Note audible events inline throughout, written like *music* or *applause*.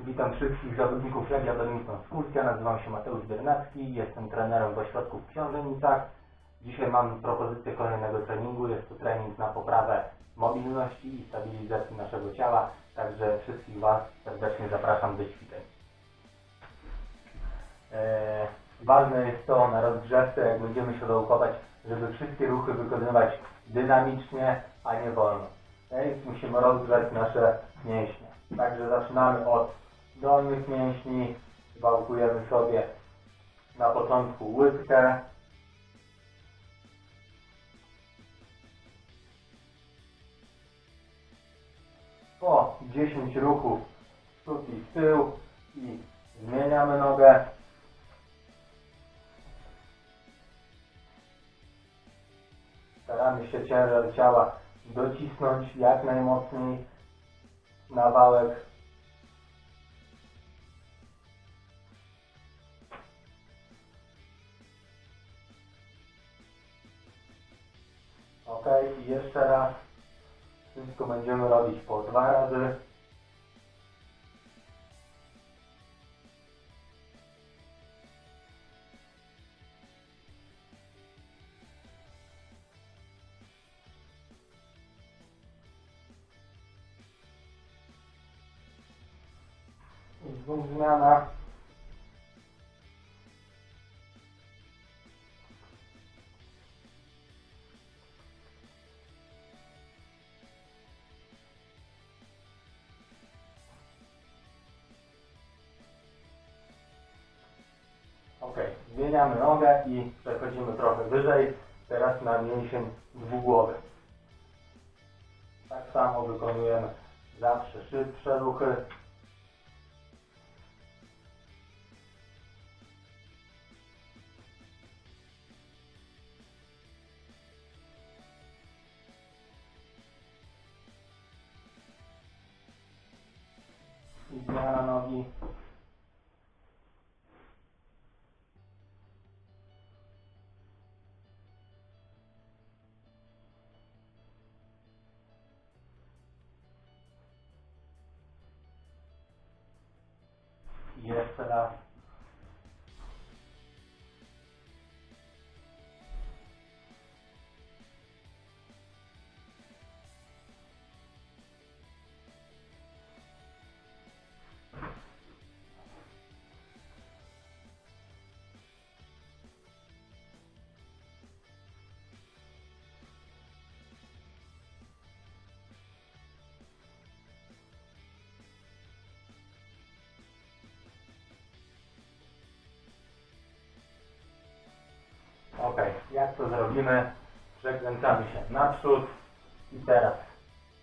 Witam wszystkich zawodników Legia Badminton Skulcja. Nazywam się Mateusz Biernacki, jestem trenerem w ośrodku w Książenicach. Dzisiaj mam propozycję kolejnego treningu. Jest to trening na poprawę mobilności i stabilizacji naszego ciała. Także wszystkich Was serdecznie zapraszam do ćwiczeń. Eee, ważne jest to na rozgrzewce, jak będziemy się dołukować, żeby wszystkie ruchy wykonywać dynamicznie, a nie wolno. Okay? Musimy rozgrzać nasze mięśnie. Także zaczynamy od dolnych mięśni, wałkujemy sobie na początku łydkę, po 10 ruchów przód i w tył i zmieniamy nogę. Staramy się ciężar ciała docisnąć jak najmocniej na wałek. Ok, i jeszcze raz. Wszystko będziemy robić po dwa razy. I w dwóch zmianach. Zmieniamy nogę i przechodzimy trochę wyżej, teraz na mięsień dwugłowy. Tak samo wykonujemy zawsze szybsze ruchy. I Jeszcze jak to zrobimy? Przekręcamy się naprzód i teraz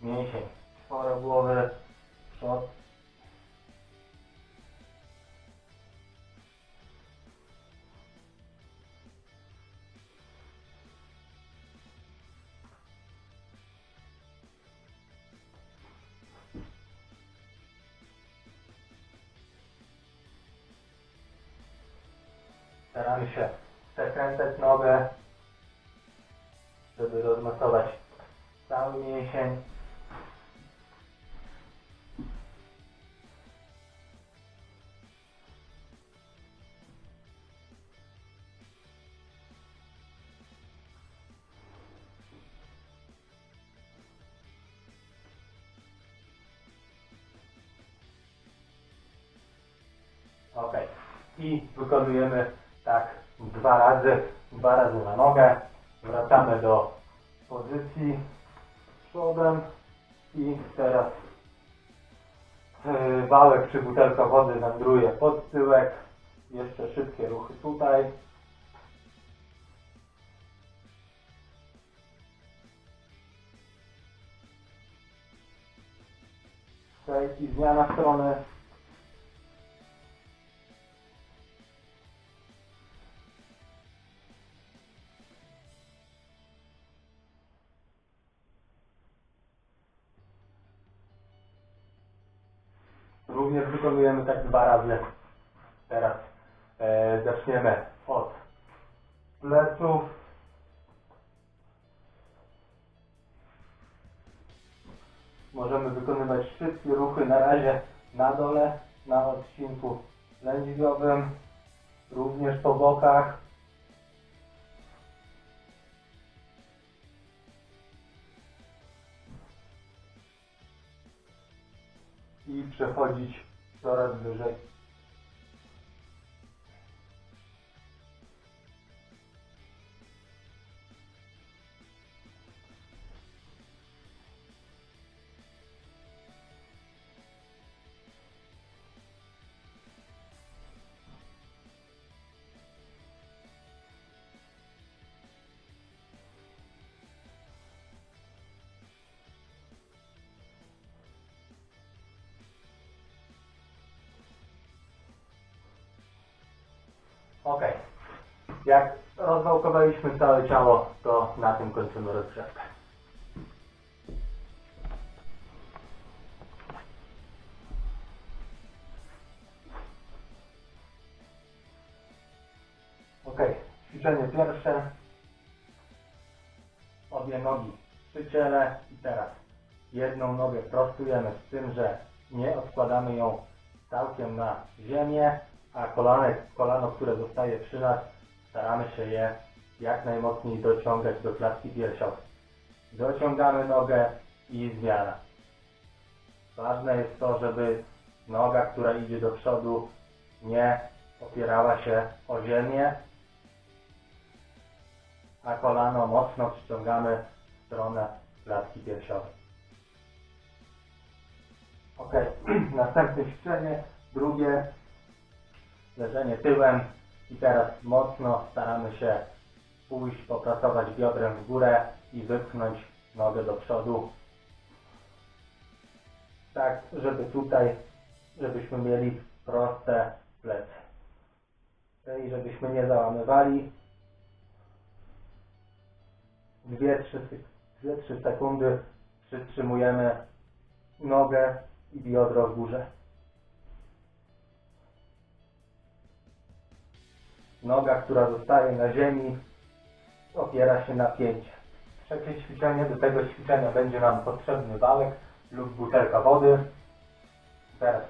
mięsień czworogłowy, przód. Staramy się przekręcać nogę, żeby rozmasować cały mięsień. Ok. I wykonujemy tak dwa razy, dwa razy na nogę. Wracamy do pozycji przodem i teraz yy, wałek czy butelka wody wędruje pod tyłek. Jeszcze szybkie ruchy tutaj. Okay, i zmiana strony. Wykonujemy tak dwa razy. Teraz e, zaczniemy od pleców. Możemy wykonywać wszystkie ruchy na razie na dole na odcinku lędźwiowym, również po bokach. I przechodzić coraz wyżej. Ok. Jak rozwałkowaliśmy całe ciało, to na tym kończymy rozgrzewkę. Ok. Ćwiczenie pierwsze. Obie nogi przy ciele i teraz jedną nogę prostujemy z tym, że nie odkładamy ją całkiem na ziemię, a kolanek, kolano, które zostaje przy nas, staramy się je jak najmocniej dociągać do klatki piersiowej. Dociągamy nogę i zmiana. Ważne jest to, żeby noga, która idzie do przodu, nie opierała się o ziemię, a kolano mocno przyciągamy w stronę klatki piersiowej. Ok, *clears throat* następne ćwiczenie, drugie leżenie tyłem i teraz mocno staramy się pójść, popracować biodrem w górę i wypchnąć nogę do przodu. Tak, żeby tutaj, żebyśmy mieli proste plecy. Czyli żebyśmy nie załamywali. 2-3 sekundy przytrzymujemy nogę i biodro w górze. Noga, która zostaje na ziemi, opiera się na pięcie. Trzecie ćwiczenie, do tego ćwiczenia będzie nam potrzebny wałek lub butelka wody. Teraz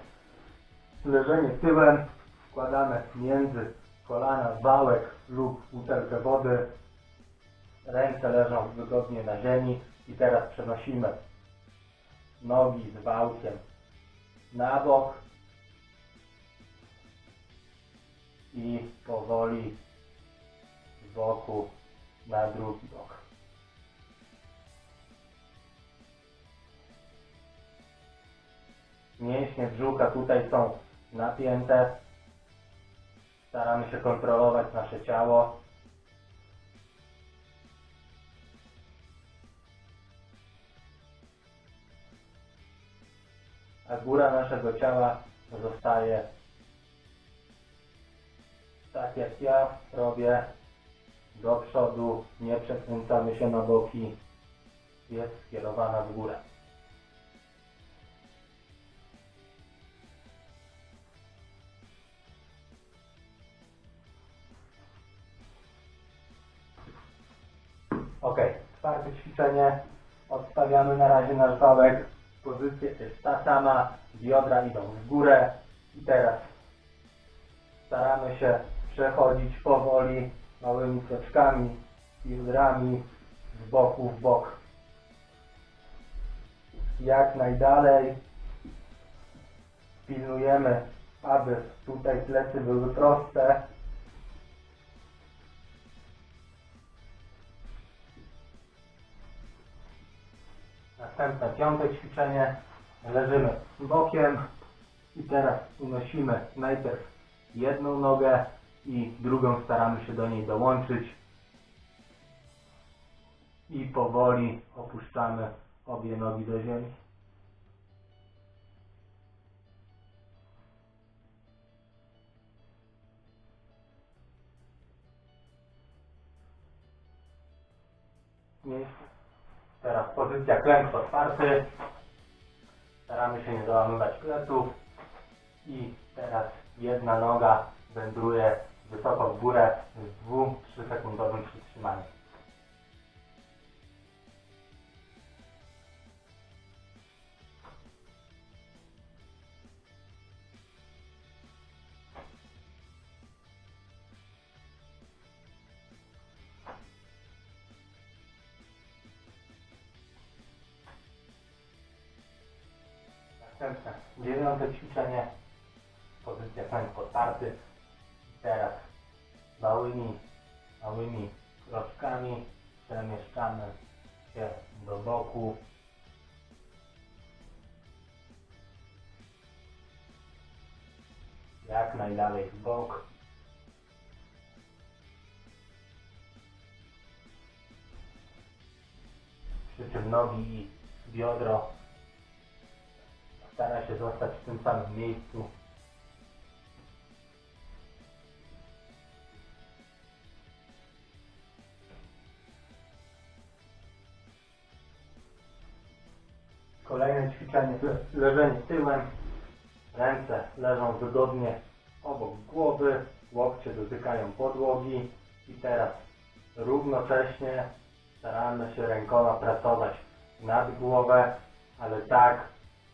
leżenie tyłem, wkładamy między kolana wałek lub butelkę wody. Ręce leżą wygodnie na ziemi i teraz przenosimy nogi z wałkiem na bok i powoli z boku na drugi bok. Mięśnie brzucha tutaj są napięte. Staramy się kontrolować nasze ciało. A góra naszego ciała zostaje tak jak ja robię do przodu, nie przekręcamy się na boki, jest skierowana w górę. Ok, czwarte ćwiczenie. Odstawiamy na razie nasz wałek. Pozycja jest ta sama, biodra idą w górę i teraz staramy się przechodzić powoli, małymi kroczkami, biodrami z boku w bok. Jak najdalej pilnujemy, aby tutaj plecy były proste. Następne piąte ćwiczenie. Leżymy bokiem i teraz unosimy najpierw jedną nogę i drugą staramy się do niej dołączyć i powoli opuszczamy obie nogi do ziemi. Teraz pozycja klęk otwarty. Staramy się nie załamywać pleców. I teraz jedna noga wędruje wysoko w górę z 2-3 sekundowym przytrzymaniem. Następne, dziewiąte ćwiczenie, pozycja końca podparty. Teraz małymi, małymi kroczkami przemieszczamy się do boku. Jak najdalej w bok. Przy nogi i biodro stara się zostać w tym samym miejscu. Kolejne ćwiczenie, le- leżenie tyłem. Ręce leżą wygodnie obok głowy, łokcie dotykają podłogi i teraz równocześnie staramy się rękoma pracować nad głowę, ale tak,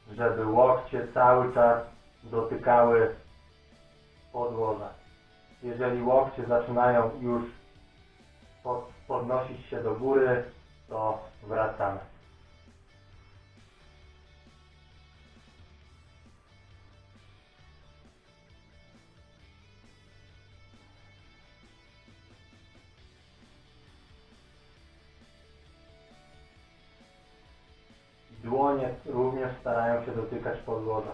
żeby łokcie cały czas dotykały podłoża. Jeżeli łokcie zaczynają już pod, podnosić się do góry, to wracamy. Również starają się dotykać podłoża.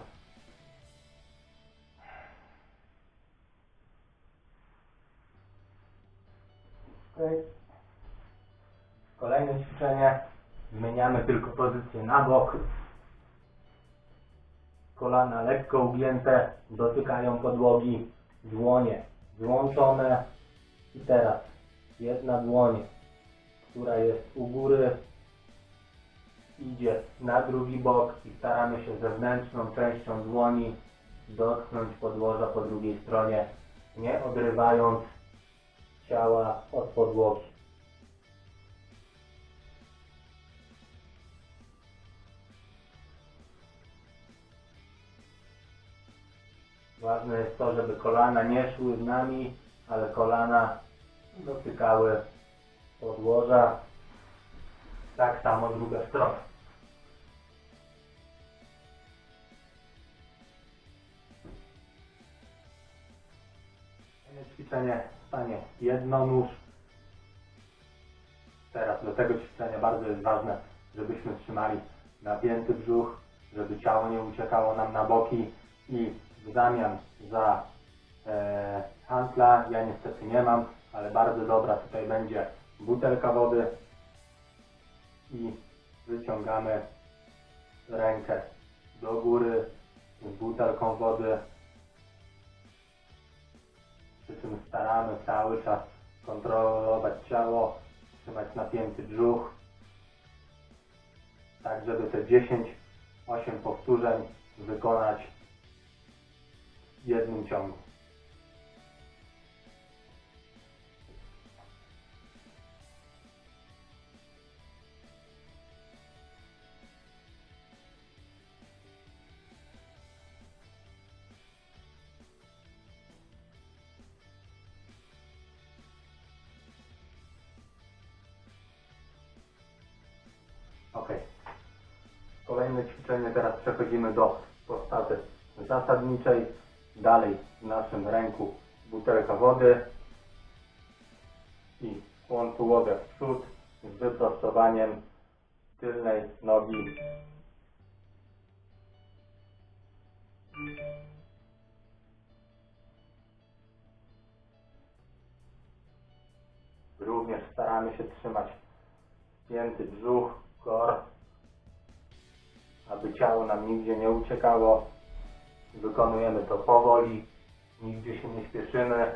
Okay. Kolejne ćwiczenie. Zmieniamy tylko pozycję na bok. Kolana lekko ugięte, dotykają podłogi. Dłonie złączone. I teraz jedna dłoń, która jest u góry, idzie na drugi bok i staramy się zewnętrzną częścią dłoni dotknąć podłoża po drugiej stronie, nie odrywając ciała od podłogi. Ważne jest to, żeby kolana nie szły z nami, ale kolana dotykały podłoża. Tak samo druga strona. Ćwiczenie stanie jednonóż. Teraz do tego ćwiczenia bardzo jest ważne, żebyśmy trzymali napięty brzuch, żeby ciało nie uciekało nam na boki i w zamian za e, hantla, ja niestety nie mam, ale bardzo dobra tutaj będzie butelka wody i wyciągamy rękę do góry z butelką wody. Przy czym staramy cały czas kontrolować ciało, trzymać napięty brzuch, tak żeby te 10-8 powtórzeń wykonać w jednym ciągu. Kolejne ćwiczenie, teraz przechodzimy do postawy zasadniczej. Dalej w naszym ręku butelka wody i kłon tułowia w przód z wyprostowaniem tylnej nogi. Również staramy się trzymać spięty brzuch, kor, aby ciało nam nigdzie nie uciekało. Wykonujemy to powoli, nigdzie się nie śpieszymy.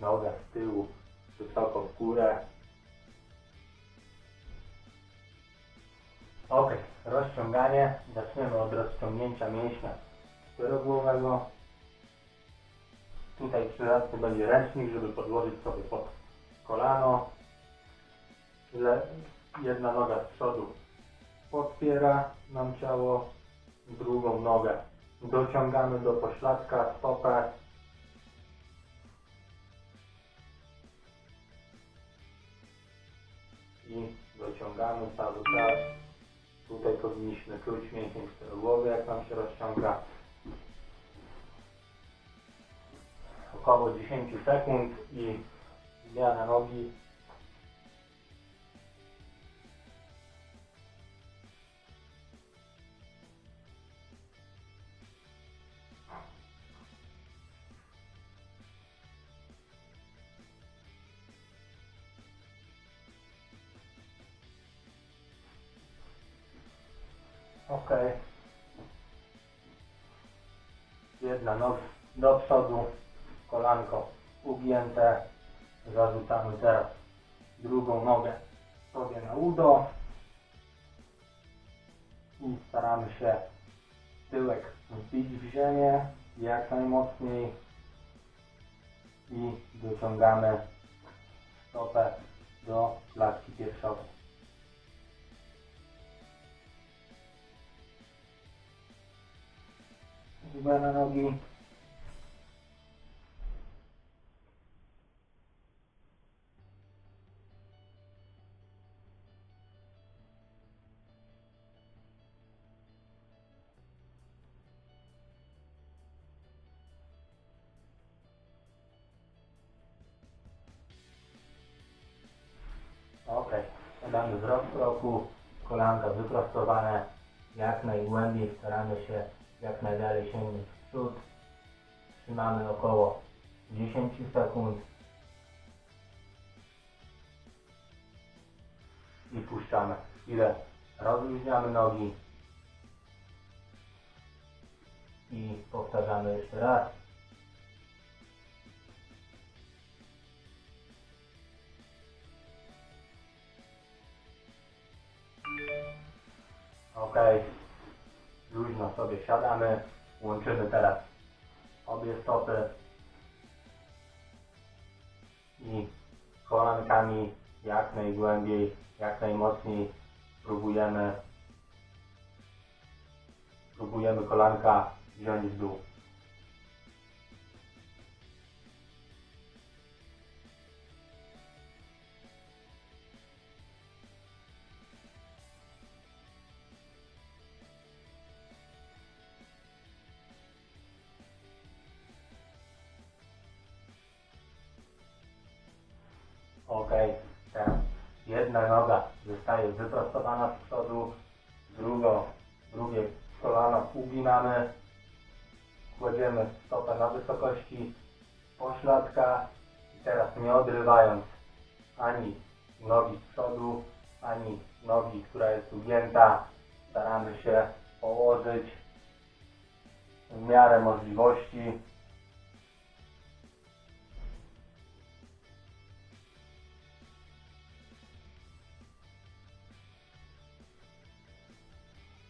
Noga z tyłu, wysoko w górę. Ok, rozciąganie. Zaczniemy od rozciągnięcia mięśnia czterogłowego. Tutaj przydatny będzie ręcznik, żeby podłożyć sobie pod kolano. Le, jedna noga z przodu podpiera nam ciało, drugą nogę dociągamy do pośladka stopę. I dociągamy cały czas. Tutaj powinniśmy czuć mięsień czterogłowy, jak nam się rozciąga. Około 10 sekund i zmiana nogi. Noga do przodu, kolanko ugięte. Zarzucamy teraz drugą nogę sobie na udo. I staramy się tyłek wbić w ziemię jak najmocniej. I dociągamy stopę do klatki piersiowej. Zmiana nogi. Ok, damy wzrok kroku, kolanka wyprostowane jak najgłębiej, staramy się jak najdalej sięgnąć w przód. Trzymamy około 10 sekund i puszczamy. Chwilę rozluźniamy nogi i powtarzamy jeszcze raz. Ok, luźno sobie siadamy, łączymy teraz obie stopy i kolankami jak najgłębiej, jak najmocniej próbujemy próbujemy kolanka wziąć w dół. Ok, teraz jedna noga zostaje wyprostowana z przodu, drugą, drugie kolano uginamy, kładziemy stopę na wysokości pośladka i teraz nie odrywając ani nogi z przodu, ani nogi, która jest ugięta, staramy się położyć w miarę możliwości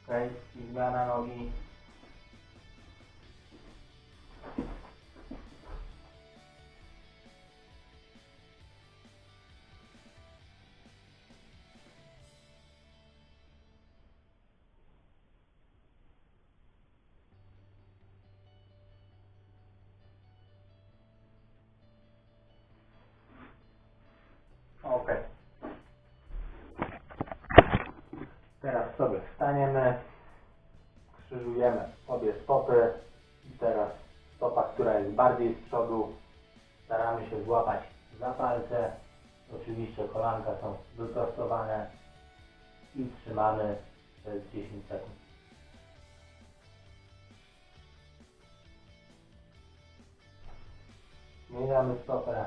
Okej, i zmiana nogi. Palce. Oczywiście kolanka są wyprostowane i trzymamy przez 10 sekund. Zmieniamy stopę.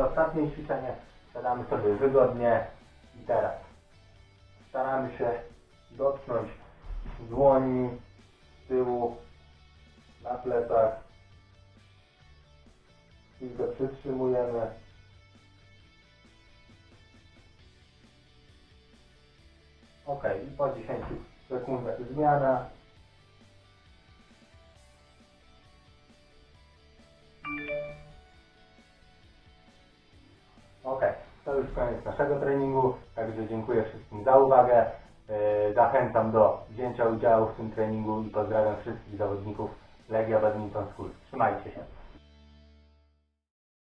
Ostatnie ćwiczenie siadamy sobie wygodnie i teraz staramy się dotknąć dłoni z tyłu na plecach. Chwilkę przytrzymujemy. Ok, i po 10 sekunda zmiana. Ok, to już koniec naszego treningu, także dziękuję wszystkim za uwagę. Yy, Zachęcam do wzięcia udziału w tym treningu i pozdrawiam wszystkich zawodników Legia Badminton School. Trzymajcie się.